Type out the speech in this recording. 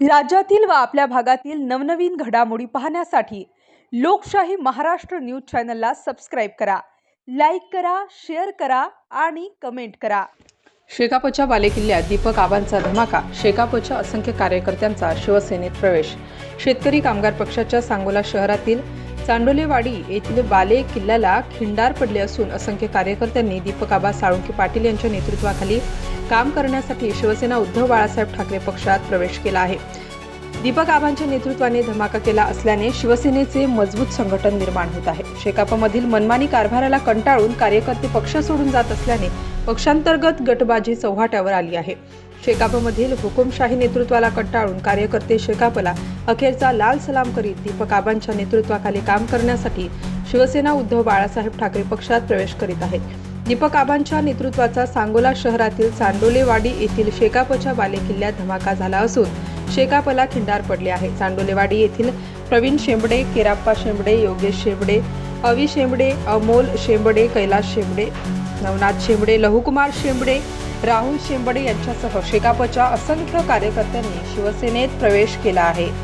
राज्यातील व आपल्या भागातील नवनवीन घडामोडी पाहण्यासाठी लोकशाही महाराष्ट्र न्यूज चॅनलला सबस्क्राईब करा लाईक करा शेअर करा आणि कमेंट करा. शेकापच्या बालेकिल्ल्यात दीपक आबांचा धमाका शेकापच्या असंख्य कार्यकर्त्यांचा शिवसेनेत प्रवेश. शेतकरी कामगार पक्षाच्या सांगोला शहरातील चांडोलेवाडी येथील बाले किल्ल्याला खिंडार पडले असून असंख्य कार्यकर्त्यांनी दीपक आबा साळुंके पाटील यांच्या नेतृत्वाखाली काम करण्यासाठी शिवसेना उद्धव बाळासाहेब ठाकरे पक्षात प्रवेश केला आहे. दीपक आबांच्या नेतृत्वाने धमाका केला असल्याने शिवसेनेचे मजबूत संघटन निर्माण होत आहे. शेकापमधील मनमानी कारभाराला कंटाळून कार्यकर्ते पक्ष सोडून जात असल्याने पक्षांतर्गत गटबाजी चव्हाट्यावर आली आहे. शेकापमधील हुकुमशाही नेतृत्वाला कंटाळून कार्यकर्ते शेकापला अखेरचा लाल सलाम करीत दीपक आबांच्या नेतृत्वाखाली काम करण्यासाठी शिवसेना उद्धव बाळासाहेब ठाकरे पक्षात प्रवेश करीत आहेत. दीपक आबांच्या नेतृत्वाचा सांगोला शहरातील चांडोलेवाडी येथील शेकापच्या बालेकिल्ल्यात धमाका झाला असून शेकापला खिंडार पडले आहे. चांडोलेवाडी येथील प्रवीण शेंबडे केराप्पा शेंबडे योगेश शेंबडे अवी शेंबडे अमोल शेंबडे कैलास शेंबडे नवनाथ शेंबडे लहुकुमार शेंबडे राहुल शेंबडे यांच्यासह शेकापच्या असंख्य कार्यकर्त्यांनी शिवसेनेत प्रवेश केला आहे.